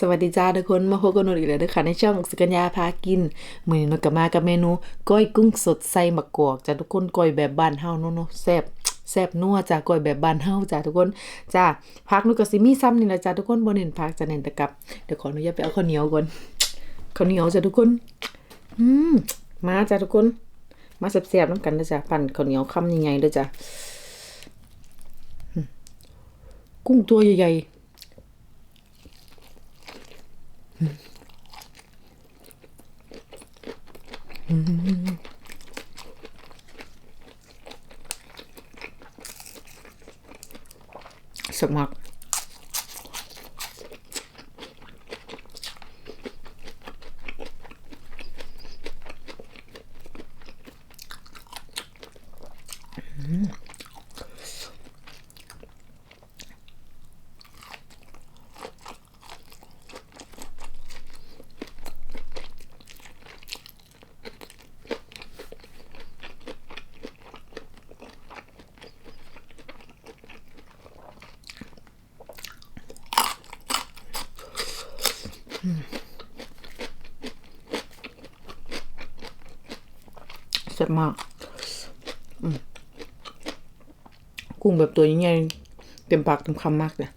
สวัสดีจ้าทุกคนมาพบกันหนูอีกแล้วเด้วยค่ะในช่องสกัญญาพากินมือนี้นูก็มากับเมนู ก้อยกุ้งสดใส่มะกอกจ้าทุกคนก้อยแบบบ้านเฮาเนาะเนาะแซ่บแซ่บนัวจ้าก้อยแบบบ้านเฮาจ้าทุกคนจ้าผักหนูก็สิมี่ซ้ำนี่ล่ะจ้าทุกคนบ่เน้นผักจะเน้นต่กับเดี๋ยวขออนุญาตไปเอาข้าวเหนียวก่อนข้าวเหนียวจ้าทุกคนอืมมาจ้าทุกคน มาแซ่บๆน้ำกันเด้อจ้าปั่นข้าวเหนียวคำใหญ่ๆเด้อจ้ากุ้งตัวใหญ่ๆ สมัคร แซ่บมาก กุ้งแบบตัวใหญ่เต็มปากเต็มคำมากเลย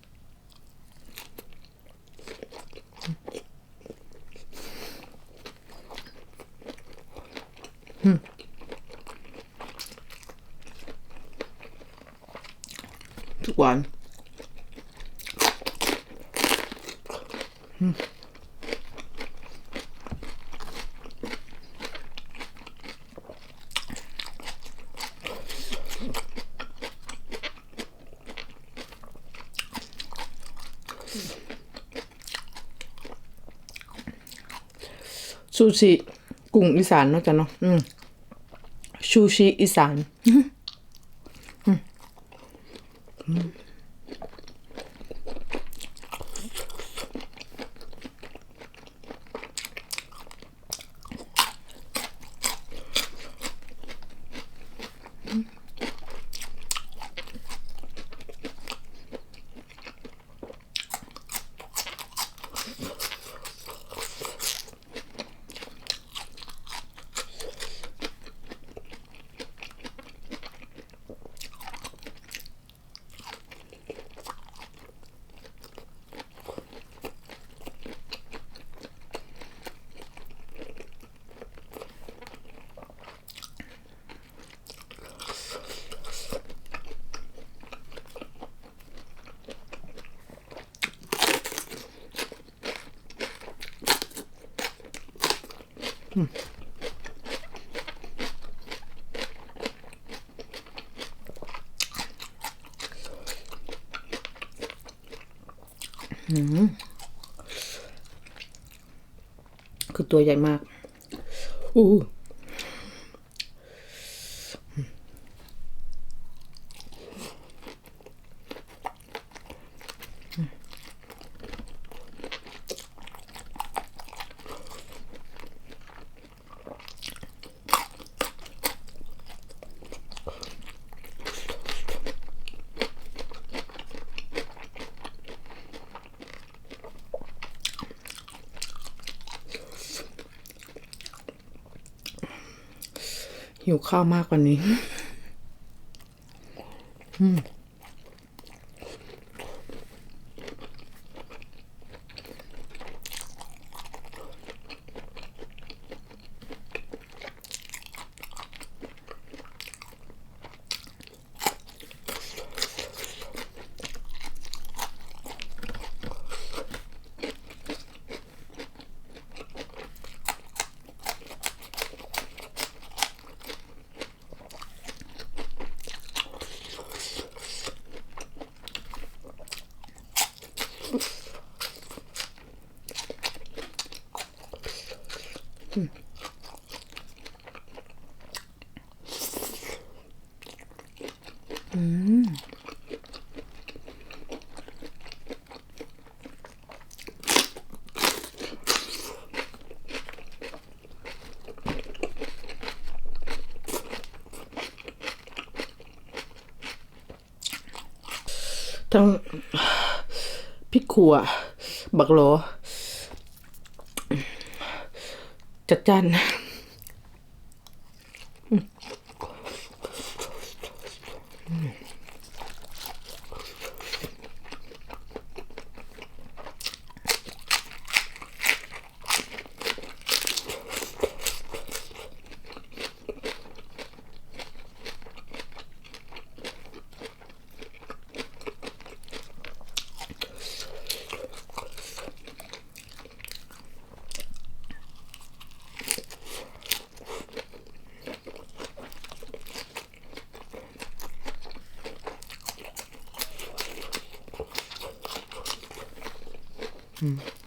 ทุกวัน ซูชิกุ้งอีสานเนาะจ้ะเนาะอืมชูชิอีสานอืม คือตัวใหญ่มาก อู้ หิวข้าวมากกว่านี้ ทั้งพริกขัว บักโล จัดจ้านอืม ส์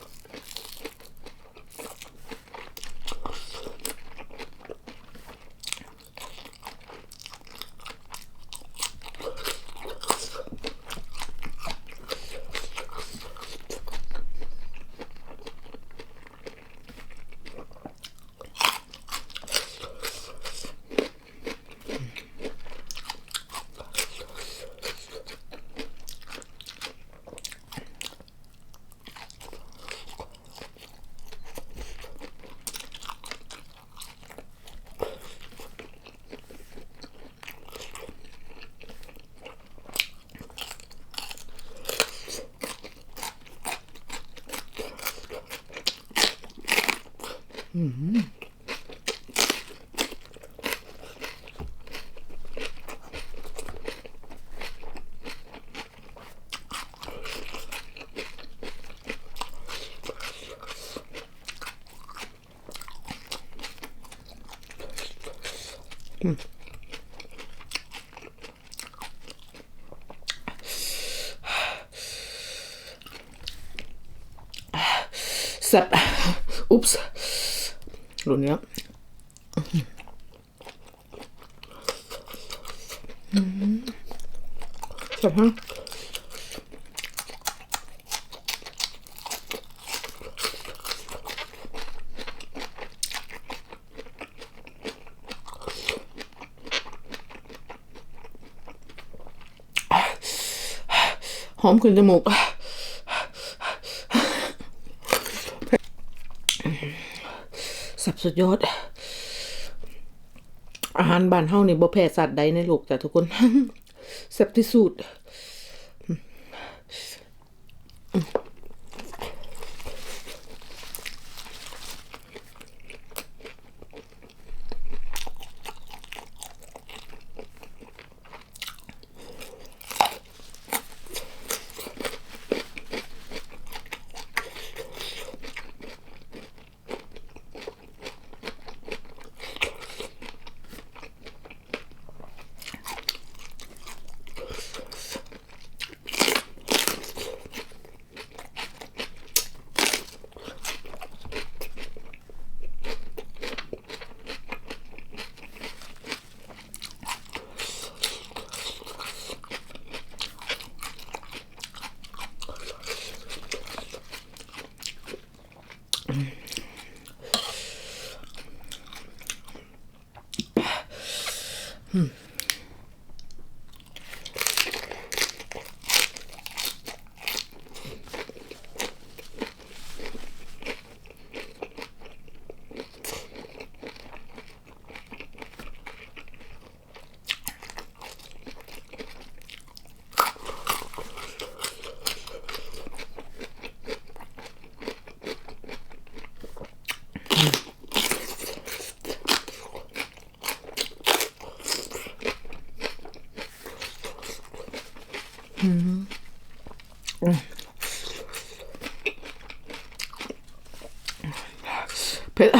หลุด เนี้ยแซ่บฮะหอมขึ้นจมูก สับสุดยอด อาหารบ้านเฮานี่บ่แพ้สัตว์ใดในโลกจ้ะทุกคนแซ่บที่สุด เผ็ด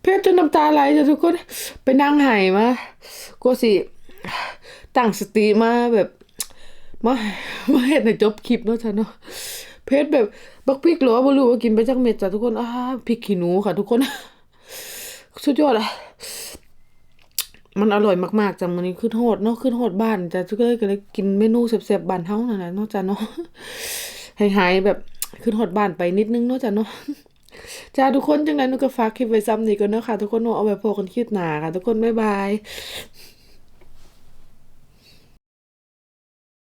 เผ็ดจนน้ำตาไหลจ้ะทุกคนไปนั่งไห้มาก็สิตั้งสติมาแบบมามาเห็นในจบคลิปเนาะจ้ะเนาะเผ็ดแบบบักพริกหรอบ่รู้ว่ากินไปจักเม็ดจ้ะทุกคนอ้าพริกขี้หนูค่ะทุกคน สุดยอดอะ มันอร่อยมากๆจ้ะมันนี้ขึ้นโหดเนาะขึ้นโหดบ้านจ้ะก็เลยก็เลยกินเมนูแซ่บๆบ้านเฮานั่นแหละเนาะจ้ะเนาะหายๆแบบขึ้นโหดบ้านไปนิดนึงเนาะจ้ะเนาะจ้าทุกคนจังได๋หนูก็ฝากคลิปไว้ซ้ำนี่ก่อนเนาะค่ะ ทุกคนเนาะเอาไว้พบกันคลิปหน้าค่ะ ทุกคนบ๊ายบาย